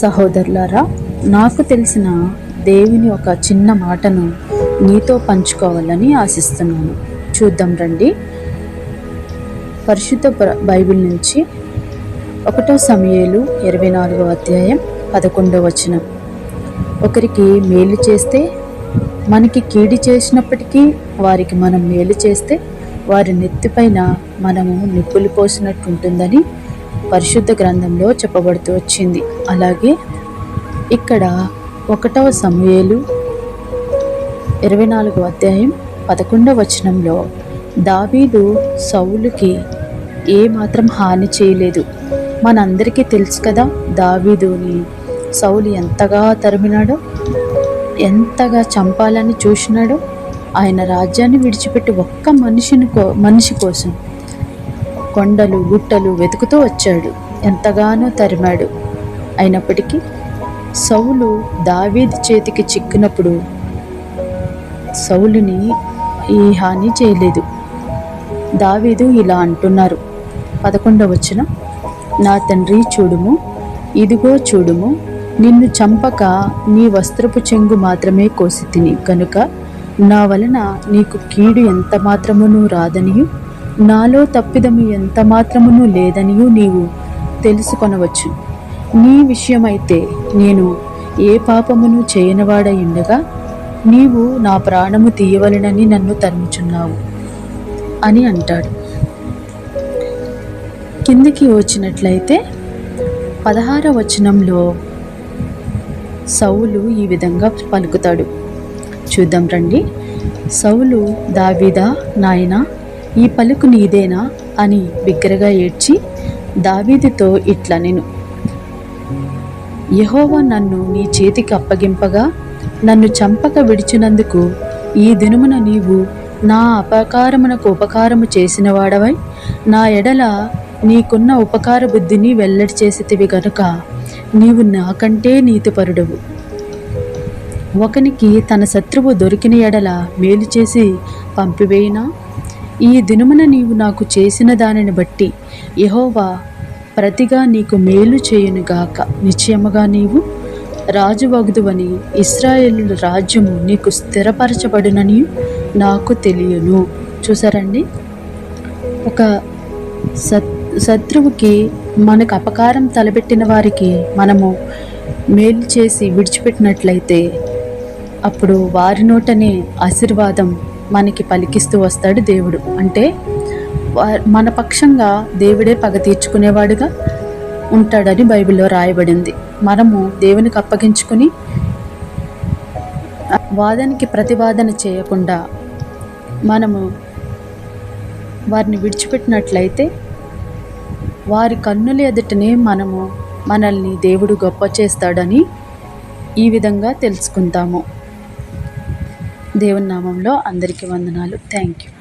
సహోదరులారా నాకు తెలిసిన దేవుని ఒక చిన్న మాటను నీతో పంచుకోవాలని ఆశిస్తున్నాను. చూద్దాం రండి. పరిశుద్ధ బ- బైబిల్ నుంచి ఒకటో సమయాలు ఇరవై నాలుగో అధ్యాయం పదకొండో వచనం. ఒకరికి మేలు చేస్తే మనకి కీడి చేసినప్పటికీ వారికి మనం మేలు చేస్తే వారి నెత్తిపైన మనము నిప్పులు పోసినట్టుంటుందని పరిశుద్ధ గ్రంథంలో చెప్పబడుతూ వచ్చింది. అలాగే ఇక్కడ ఒకటవ సమూయేలు ఇరవై నాలుగో అధ్యాయం పదకొండవ వచనంలో దావీదు సౌలుకి ఏమాత్రం హాని చేయలేదు. మనందరికీ తెలుసు కదా దావీదుని సౌలు ఎంతగా తరిమినాడో ఎంతగా చంపాలని చూసినాడో ఆయన రాజ్యాన్ని విడిచిపెట్టి ఒక్క మనిషిని కో మనిషి కోసం కొండలు గుట్టలు వెతుకుతూ వచ్చాడు. ఎంతగానో తరిమాడు. అయినప్పటికీ సౌలు దావీదు చేతికి చిక్కినప్పుడు సౌలుని ఈ హాని చేయలేదు. దావీదు ఇలా అంటున్నారు. పదకొండవ వచ్చిన నా తండ్రి చూడుము ఇదిగో చూడుము నిన్ను చంపక నీ వస్త్రపు చెంగు మాత్రమే కోసి తిని కనుక నా వలన నీకు కీడు ఎంత మాత్రమునూ రాదనియు? నాలో తప్పిదము ఎంత మాత్రమును లేదనియు నీవు తెలుసుకొనవచ్చు. నీ విషయమైతే నేను ఏ పాపమును చేయనివాడై ఉండగా నీవు నా ప్రాణము తీయవలనని నన్ను తరుముచున్నావు అని అంటాడు. కిందికి వచ్చినట్లయితే పదహార వచనంలో సౌలు ఈ విధంగా పలుకుతాడు. చూద్దాం రండి. సౌలు దావిదా నాయనా ఈ పలుకు నీదేనా? అని బిగ్గరగా ఏడ్చి దావీదితో ఇట్లా నేను. యహోవా నన్ను నీ చేతికి అప్పగింపగా నన్ను చంపక విడిచినందుకు ఈ దినమున నీవు నా అపకారమునకు ఉపకారము చేసిన వాడవై నా ఎడల నీకున్న ఉపకార బుద్ధిని వెల్లడి చేసితివి గనుక నీవు నాకంటే నీతిపరుడవు. ఒకనికి తన శత్రువు దొరికిన ఎడల మేలు చేసి పంపివేయినా? ఈ దినమున నీవు నాకు చేసిన దానిని బట్టి యహోవా ప్రతిగా నీకు మేలు చేయునుగాక నిశ్చయముగా నీవు రాజువగుదువని ఇస్రాయేలు రాజ్యము నీకు స్థిరపరచబడునని నాకు తెలియను. చూసారండి? ఒక సత్ శత్రువుకి మనకు అపకారం తలపెట్టిన వారికి మనము మేలు చేసి విడిచిపెట్టినట్లయితే అప్పుడు వారి నోటనే ఆశీర్వాదం మనకి పలికిస్తూ వస్తాడు దేవుడు. అంటే మన పక్షంగా దేవుడే పగ తీర్చుకునేవాడుగా ఉంటాడని బైబిల్లో రాయబడింది. మనము దేవునికి అప్పగించుకుని వాదనకి ప్రతివాదన చేయకుండా మనము వారిని విడిచిపెట్టినట్లయితే వారి కన్నుల ఎదుటనే మనము మనల్ని దేవుడు గొప్ప చేస్తాడని ఈ విధంగా తెలుసుకుంటాము. దేవుని నామంలో అందరికీ వందనాలు. Thank you